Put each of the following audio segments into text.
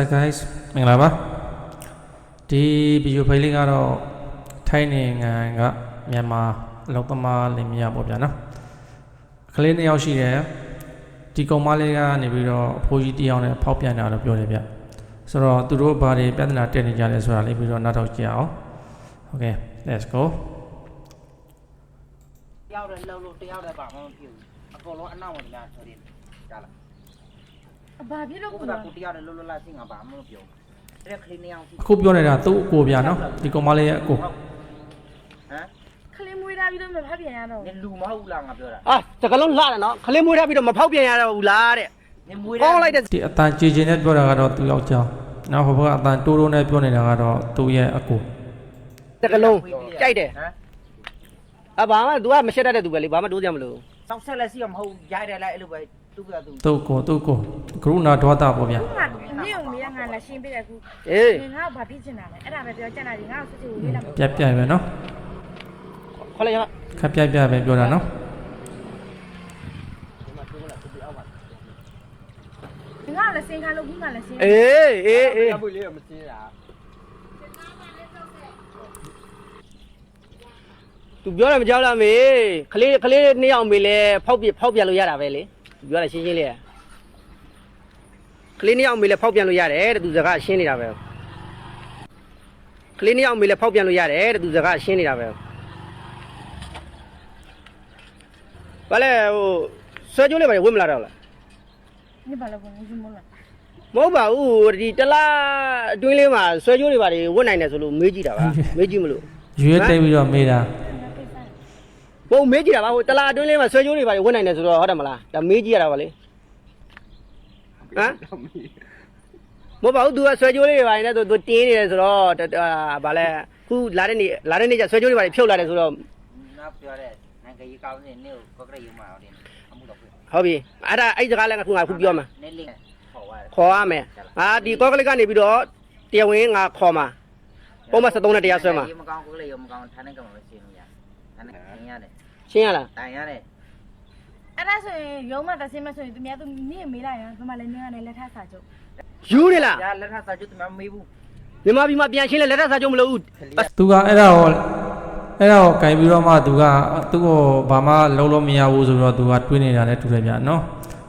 up guys မင်္ဂလာပါဒီဗီဒီယိုဖိုင်လေးကတော့ထိုင်းနိုင်ငံကမြန်မာအလုပ်သမားလင်မယားပေါ့ဗျာနော်ကလေးနှစ်ယောက်ရှိတယ်ဒီကောင်မလေးကနေပြီးတော့အဖိုးကြီးတစ်ယောက်နဲ့ဖောက်ပြန်တာလို့ပြောတယ်ဗျဆိုတော့သူတို့ဘာတွေပြဿနာတက်နေကြလဲဆိုတာလေးပြီးတော့နောက်တော့ကြည့်အောင် okay let's go တယောက်တည်းလှုပ်လို့တယောက်တည်းပါမမဖြစ်ဘူးအကုန်လုံးအနောက်ဝင်လာဆိုရင်ကြားလားအ ဘာဖြစ်လို့ကိုကိုကယ်ကိုတယောက်တည်းလှုပ်လို့လာစင်ကပါမမပြောဘူးအဲ့ကလေးနှစ်ယောက်ရှိအခုပြောနေတာသူ့အကိုဗျာနော်ဒီကောင်မလေးရဲ့အကိုဟမ်ခလေးမွေးထားပြီးတော့မဖတ်ပြန်ရတော့နင်လူမဟုတ်ဘူးလားငါပြောတာအာတကလုံးလှတယ်နော်ခလေးမွေးထားပြီးတော့မဖောက်ပြန်ရတော့ဘူးလားတဲ့နင်မွေးကောင်းလိုက်တဲ့ဒီအတန်ကြည်ကျင်နဲ့ပြောတာကတော့သူ့ယောက်ျားနောက်ဟိုဘက်ကအတန်တိုးတိုးနဲ့ပြောနေတာကတော့သူ့ရဲ့အကိုတကလုံးကြိုက်တယ်ဟမ်အဘာမှ तू ကမရှက်တတ်တဲ့သူပဲလေဘာမှတိုးကြမလို့စောက်ဆက်လက်စီမဟုတ်ရိုက်တယ်လိုက်အဲ့လိုပဲ သူကသူသူ့ကိုသူ့ကိုကရုဏာဒေါသပေါ့ဗျာခုမှနေုံလေးကငါလက်ရှင်းပေးတယ်ခုအေးငါ့ကိုဘာဖြစ်ချင်တာလဲအဲ့ဒါပဲပြောချင်တာဒီငါ့ကိုစစ်စစ်ကိုလေးလာပြက်ပြက်ပဲနော်ခေါ်လိုက်ရခက်ပြက်ပြက်ပဲပြောတာနော်ဒီငါ့ကိုလက်ရှင်းခိုင်းလို့ခုမှလက်ရှင်းအေးအေးအေးဘူးလေးမစင်းတာသူပြောတယ်မကြောက်လားမေခလေးခလေးနှစ်ယောက်မေလဲဖောက်ပြဖောက်ပြန်လို့ရတာပဲလေသူ ပြောတယ်ရှင်းရှင်းလေးခလေးနှစ်ယောက်မေလဲဖောက်ပြန်လို့ရတယ်တဲ့သူစကားရှင်းနေတာပဲခလေးနှစ်ယောက်မေလဲဖောက်ပြန်လို့ရတယ်တဲ့သူစကားရှင်းနေတာပဲဘာလဲဟိုဆွဲကြိုးလေးပါဝင့်မလာတော့လားဒီဘာလို့ဘုံကြီးမလားမဟုတ်ပါဘူးဒီတလားအတွင်းလေးမှာဆွဲကြိုးတွေပါတယ်ဝတ်နိုင်တယ်ဆိုလို့မေးကြည့်တာပါမေးကြည့်မလို့ရွေးတိတ်ပြီးတော့မေးတာငါကိစ္စ ဘုံမေးကြည့်တာပါဟိုတလားအတွင်းလေးမှာဆွဲကြိုးတွေပါတယ်ဝတ်နိုင်တယ်ဆိုတော့ဟုတ်တယ်မလားဒါမေးကြည့်ရတာပါလေဟမ်မဟုတ်ပါဘူး तू ကဆွဲကြိုးလေးတွေပါတယ်နဲ့ तू တင်းနေတယ်ဆိုတော့ဗာလဲခုလာတဲ့နေ့လာတဲ့နေ့ကျဆွဲကြိုးတွေပါတယ်ဖြုတ်လာတယ်ဆိုတော့ငါပြောတယ်နိုင်ငံကြီးကောင်းနေနေကိုကရယူမှာအောင်တယ်အမှုတော့ဟုတ်ပြီအဲ့ဒါအဲ့စကားလည်းငါခုငါခုပြောမှာနေလင်းခေါ်ရတယ်ခေါ်ရမယ်ငါဒီကောကလစ်ကနေပြီးတော့တရားဝင်ငါခေါ်မှာပုံမှန်73နဲ့တရားဆွဲမှာမကောင်းကိုလည်းရမကောင်းထားနေကမှမရှင်းလို့ရထားနေရတယ် ရှင်းရလားတိုင်ရတယ်အဲ့ဒါဆိုရင်ရုံးမသက်စင်းမဆိုရင်သူများသူနင့်မေးလိုက်ရင်ဘယ်မှာလဲနင်းကနေလက်ထပ်စာချုပ်ယူနေလားရလက်ထပ်စာချုပ်တမမေးဘူးမြန်မာပြည်မှာပြန်ရှင်းလဲလက်ထပ်စာချုပ်မလုပ်ဘူးသူကအဲ့ဒါကိုအဲ့ဒါကိုကင်ပြီးတော့မှသူကသူ့ကိုဘာမှလုံးလို့မရဘူးဆိုတော့သူကတွေးနေတာလည်းတူတယ်ဗျာနော်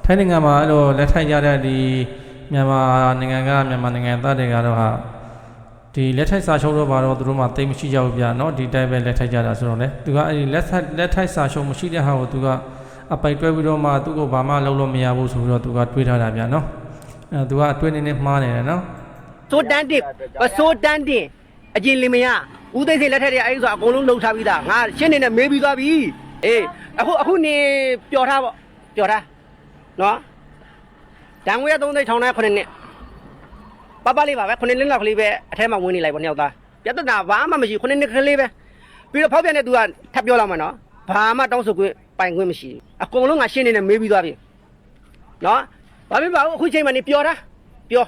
ထိုင်းနိုင်ငံမှာအဲ့လိုလက်ထိုက်ကြတဲ့ဒီမြန်မာနိုင်ငံကမြန်မာနိုင်ငံသားတွေကတော့ဟာ ဒီလက်ထိုက်စာချုပ်တော့ဘာတော့သူတို့မှတိတ်မရှိကြဘူးဗျာနော်ဒီတိုင်းပဲလက်ထိုက်ကြတာဆိုတော့လေသူကအဲ့ဒီလက်ထိုက်လက်ထိုက်စာချုပ်မရှိတဲ့ဟာကိုသူကအပိုက်တွဲပြီးတော့မှသူ့ကိုဘာမှလုံးလို့မရဘူးဆိုပြီးတော့သူကတွေးထားတာဗျာနော်အဲသူကအတွေးနေနေမှားနေတယ်နော်စိုးတန်းတင်ပစိုးတန်းတင်အကျင်လင်မယားဦးသိစိတ်လက်ထက်တွေအဲ့ဒီဆိုအကုန်လုံးလှုပ်ထားပြီးသားငါရှင်းနေနဲ့မေးပြီးသွားပြီအေးအခုအခုနေပျော်ထားပေါ့ပျော်ထားနော်တန်ငွေ3သိန်းထောင်နဲ့9နှစ် ပပလေးပါပဲ9နှစ်လောက်ကလေးပဲအထဲမှာဝင်နေလိုက်ပေါ့နှစ်ယောက်သားပြဿနာဘာမှမရှိ9နှစ်ကလေးပဲပြီးတော့ဖောက်ပြန်တဲ့သူကထပ်ပြောလာမှာနော်ဘာမှတောင်းဆိုခွင့်ပိုင်ခွင့်မရှိဘူးအကုန်လုံးငါရှင်းနေနဲ့မေးပြီးသွားပြီနော်ဘာဖြစ်ပါဘူးအခုချိန်မှနေပျော်ထားပျော်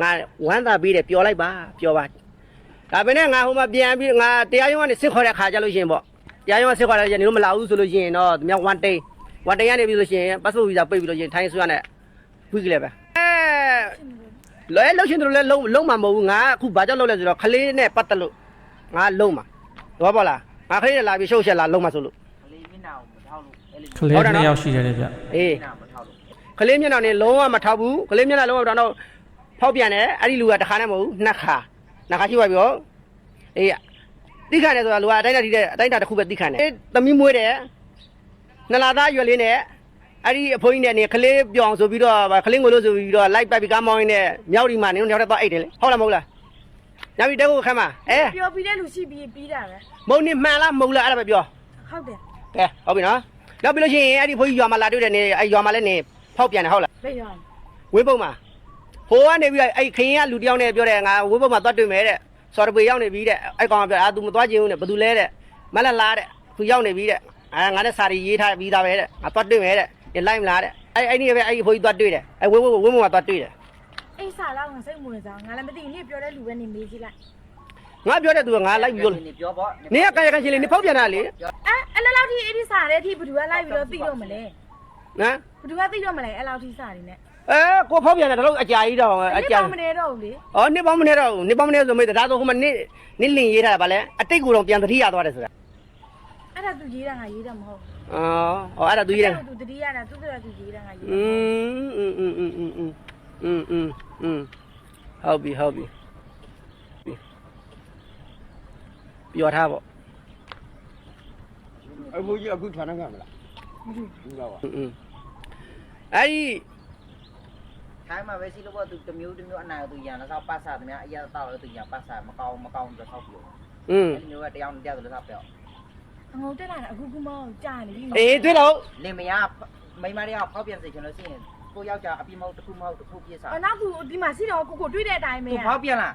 ငါဝမ်းသာပြီးတယ်ပျော်လိုက်ပါပျော်ပါဒါပဲနဲ့ငါဟိုမှာပြန်ပြီးငါတရားရုံးကနေစစ်ခေါ်တဲ့ခါကြလို့ရှိရင်ပေါ့တရားရုံးကစစ်ခေါ်တဲ့ကျနေလို့မလာဘူးဆိုလို့ရှိရင်တော့သူများ1 day 1 day ကနေပြီးလို့ရှိရင် passport visa ပိတ်ပြီးလို့ရှိရင်ထိုင်းဆွေးရနဲ့ဝိကလေးပဲအဲ လဲလို့ရှိရင်တို့လဲလုံးလုံးမှာမဟုတ်ဘူးငါအခုဘာကြောင့်လုံးလဲဆိုတော့ခလေးနဲ့ပတ်သက်လို့ငါလုံးမှာတော့ပေါ့လားငါခလေးနဲ့လာပြီးရှုပ်ချက်လာလုံးမှာဆိုလို့ကလေးမျက်နှာကိုမထောက်လို့အဲ့လိုကလေးနှစ်ယောက်ရှိတယ်လေဗျအေးမျက်နှာမထောက်လို့ခလေးမျက်နှာနဲ့လုံးဝမထောက်ဘူးခလေးမျက်နှာလုံးဝမထောက်တော့ဖောက်ပြန်တယ်အဲ့ဒီလူကတစ်ခါနဲ့မဟုတ်ဘူးနှစ်ခါနှစ်ခါရှိပါပြီရောအေးတိခါနဲ့ဆိုတာလူကအတိုင်းတာဒီတဲ့အတိုင်းတာတစ်ခုပဲတိခါနဲ့အေးသမီးမွေးတယ်နှစ်လသားရွယ်လေးနဲ့ အဲ့ဒီအဖိုးကြီးနဲ့နေခလေးပြောင်ဆိုပြီးတော့ခလေးငိုလို့ဆိုပြီးတော့လိုက်ပတ်ပြီးကားမောင်းရင်းနဲ့မြောက်ဒီမှာနင်းတို့ရောက်တော့အိတ်တယ်လေဟုတ်လားမဟုတ်လားညပြီတဲကိုခမ်းပါအဲပြောပြီးတဲ့လူရှိပြီးပြီးတာပဲမုံနေမှန်လားမဟုတ်လားအဲ့ဒါပဲပြောဟုတ်တယ်ကဲဟုတ်ပြီနော်နောက်ပြီးလို့ရှိရင်အဲ့ဒီဖိုးကြီးရွာမှာလာတွေ့တယ်နေအဲ့ရွာမှာလည်းနေဖောက်ပြန်တယ်ဟုတ်လားဘယ်ရောဝင်းပုံမှာဟိုကနေပြီးတော့အဲ့ခရင်ကလူတယောက်နဲ့ပြောတယ်ငါဝင်းပုံမှာသွားတွေ့မယ်တဲ့စော်ရပေရောက်နေပြီတဲ့အဲ့ကောင်ကပြောအာ तू မသွားချင်ဘူးတဲ့ဘယ်သူလဲတဲ့မလလားတဲ့သူရောက်နေပြီတဲ့အာငါနဲ့စာရီရေးထားပြီးသားပဲတဲ့ငါသွားတွေ့မယ်တဲ့ ညလိုက်မလားတဲ့အဲ့အဲ့ဒီပဲအဲ့ဒီဖိုးကြီးသွားတွေ့တယ်အဲ့ဝင်းဝင်းဝင်းပုံမှာသွားတွေ့တယ်အိစာလောက်ငါစိတ်ဝင်စားငါလည်းမသိနင့်ပြောတဲ့လူပဲနေမေးကြည့်လိုက်ငါပြောတဲ့သူကငါလိုက်ပြီးလို့နေပြောပေါ့နေကကာယကံရှင်လေးနေဖောက်ပြန်တာလေအဲအဲ့လောက်လောက်ထိအဲ့ဒီစာတဲ့အထိဘယ်သူကလိုက်ပြီးတော့သိတော့မလဲနော်ဘယ်သူကသိတော့မလဲအဲ့လောက်ထိစာတွေနဲ့အဲကိုဖောက်ပြန်တယ်ဒါလို့အကြာကြီးတော့အအကြာကြာမနေတော့ဘူးလေဩနှစ်ပေါင်းမနေတော့ဘူးနှစ်ပေါင်းမနေဆိုမေးဒါဆိုဟိုမှာနှစ်နှစ်လင်ရေးထားတာဗာလဲအတိတ်ကိုတော့ပြန်သတိရသွားတယ်ဆိုတာ အဲ့ဒါသူရေးတာငါရေးတာမဟုတ် အော်ဩအဲ့ဒါသူရေးတယ် သူတတိယတာသူကသူရေးတာငါရေး อืมอืมอืมอืมอืมอืมอืมอืมอืมဟုတ်ပြီဟုတ်ပြီပြောထားပေါ့ အဖိုးကြီးအခုဌာနကမလားဘူးလားပါ อืมအဲ့ဒီ ထိုင်းမှာပဲရှိလို့ပေါ့သူတစ်မျိုးတစ်မျိုးအနာသူရန်แล้วပတ်စားတယ်များအရာတော့လို့သူရန်ပတ်စားမကောင်းမကောင်းတော့ဆောက်ပြော อืม အဲ့ဒီမျိုးကတရားနဲ့တရားဆိုလို့ဆောက်ပြော အ ငုံတက်လာတာအခုခုမောင်းကြာနေပြီအေးတွေ့တော့လင်မယားမိမတွေကဖောက်ပြန်စေချင်လို့ရှိရင်ကိုယောက်ျားအပြစ်မဟုတ်တစ်ခုမဟုတ်တစ်ခုပြစ်စားအော်နောက်သူဒီမှာစီတော့ကိုကိုတွေ့တဲ့အတိုင်းပဲသူဖောက်ပြန်လား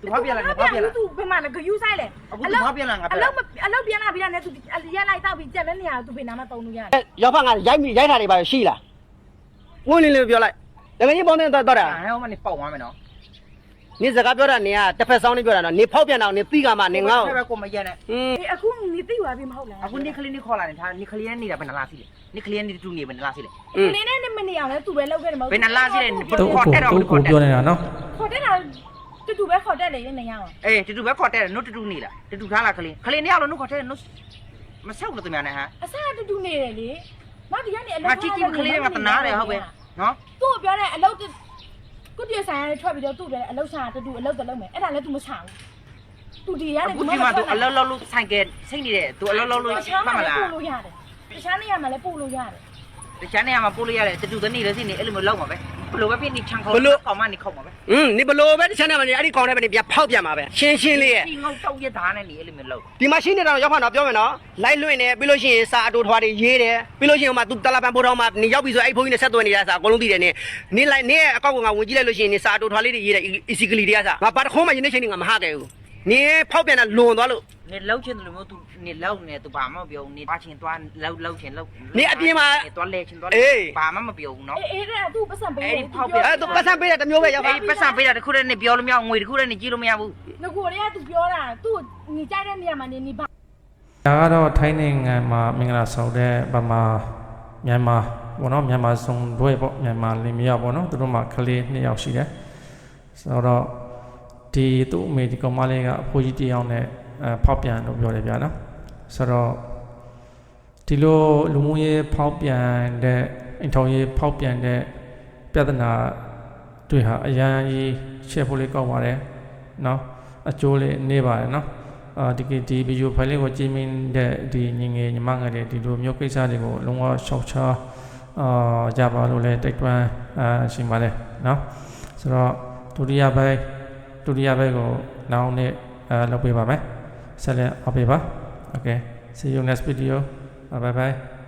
သူဖောက်ပြန်လားဖောက်ပြန်လားသူဘယ်မှာလဲဂယူဆိုင်လဲအခုသူဖောက်ပြန်လားငါအပြောလောက်အလောက်ပြန်လာပြီးတော့လည်းသူရက်လိုက်တော့ပြီးကြက်တဲ့နေရာသူဘယ်နာမှတုံလို့ရတယ်ရောက်ဖက်ငါရိုက်မိရိုက်တာတွေပါရှိလားဝင်လင်းလေးပြောလိုက်တကယ်ကြီးပေါင်းတဲ့တော့တော့တာဟဲ့ဟိုမနေပေါက်သွားမယ်နော် နေစကားပြောတာနေကတစ်ဖက်ဆောင်နေပြောတာနော်နေဖောက်ပြန်တော့နေသိကမှနေငေါ့ကိုကိုမရက်နဲ့อืมအေးအခုနေသိသွားပြီမဟုတ်လားအခုနေကလေးနေခေါ်လာတယ်ဒါနေကလေးနဲ့နေတာဘယ်နှလားစီလဲနေကလေးနဲ့တူနေဘယ်နှလားစီလဲနေနဲ့မနေအောင်လဲသူပဲလောက်ခဲ့တယ်မဟုတ်ဘယ်နှလားစီလဲဘယ်ခေါ်တက်တော့ခေါ်တက်ပြောနေတာနော်ခေါ်တက်တာတူတူပဲခေါ်တက်တယ်နေရအောင်အေးတူတူပဲခေါ်တက်တယ်နုတူတူနေလားတူတူထားလားကလေးကလေးနေအောင်လို့နုခေါ်တက်တယ်နုမဆောက်လို့သူများနဲ့ဟာအစားတူတူနေတယ်လေနောက်ဒီကနေအလုပ်ကတီတီကလေးကတနာတယ်ဟုတ်ပဲနော်သူ့ပြောတဲ့အလုပ် ကုတရဆိုင်ရထွက်ပြီးတော့သူ့ပဲအလောက်စားတူတူအလောက်တလုံးမယ်အဲ့ဒါလည်း तू မချဘူးသူဒီရအခုဒီမှာသူအလောလောလို့ဆိုင်ကစိတ်နေတယ်သူအလောလောလို့တခြားမှတ်မမှာလားပို့လို့ရတယ်တခြားနေရာမှာလည်းပို့လို့ရတယ်တခြားနေရာမှာပို့လို့ရတယ်တူတူတနေ့လည်းစိနေအဲ့လိုမျိုးလောက်မှာပဲ ဘလို့ပဲဖြစ်နေချန်ခေါကောင်မနေခေါမှာပဲอืมနေဘလို့ပဲတစ်ချက်နဲ့မနေအဲ့ဒီကောင်နဲ့ပဲနေပြန်ဖောက်ပြန်မှာပဲရှင်းရှင်းလေးရဲ့ဒီငေါတောက်ရသားနဲ့နေအဲ့လိုမျိုးလောက်ဒီမှာရှိနေတော့ရောက်ဖက်တော့ပြောမယ်နော်လိုက်လွင့်နေပြီးလို့ရှိရင်စာအတူထွားတွေရေးတယ်ပြီးလို့ရှိရင်ဟိုမှာသူတလာပန်ပိုးတော်မှာနေရောက်ပြီဆိုအဲ့ဖုန်းကြီးနဲ့ဆက်သွယ်နေတာစာအကုန်လုံးသိတယ်နေနေလိုက်နေအကောက်ကငါဝင်ကြည့်လိုက်လို့ရှိရင်နေစာအတူထွားလေးတွေရေးတယ် easy ကလေးတွေကစာငါဘာတခုံးမှရင်းနေချင်းငါမဟခဲ့ဘူး နေဖောက်ပြန်တာလွန်သွားလို့နေလောက်ချင်တယ်လို့မျိုးသူနေလောက်နေသူဘာမှမပြောနေသွားချင်သွားလောက်လောက်ချင်လောက်သွားလဲချင်သွားဘာမှမပြောဘူးနော်အေးအေးတဲ့သူ့ပတ်စံပေးအဲ့သူပတ်စံပေးတာတစ်မျိုးပဲရောက်ပါအဲ့ပတ်စံပေးတာတခုတည်းနေပြောလို့မရငွေတခုတည်းနေကြည့်လို့မရဘူးငကိုတွေကသူပြောတာသူ့ညီကြတဲ့နေရာမှာနေနေပါဒါကတော့ထိုင်းနိုင်ငံမှာမင်္ဂလာဆောင်တဲ့ဗမာမြန်မာဘောနော်မြန်မာစုံတွဲပေါ့မြန်မာလင်မယားပေါ့နော်သူတို့မှာကလေးနှစ်ယောက်ရှိတယ်ဆိုတော့ ဒီသူ့အမေဒီကောင်မလေးကအဖိုးကြီးတယောက်နဲ့အဖောက်ပြန်လို့ပြောတယ်ဗျာနော်ဆိုတော့ဒီလိုလူမှုရေးဖောက်ပြန်တဲ့အိမ်ထောင်ရေးဖောက်ပြန်တဲ့ပြဿနာတွေဟာအရန်ကြီးရှယ်ဖို့လေးကောက်ပါတယ်နော်အကျိုးလေးနေပါတယ်နော်အာဒီကဒီဗီဒီယိုဖိုင်လေးကိုကြည့်မိတဲ့ဒီညီငယ်ညီမငယ်တွေဒီလိုမျိုးကိစ္စတွေကိုလုံးဝရှောက်ချာအာကြပါလို့လဲတိုက်တွန်းအာရှင်ပါတယ်နော်ဆိုတော့ဒုတိယပိုင်း ဒုတိယဘက်ကိုနောက်နေ့အာလုပ်ပေးပါမယ်ဆက်လက်အောင်ပေးပါ okay see you next video bye bye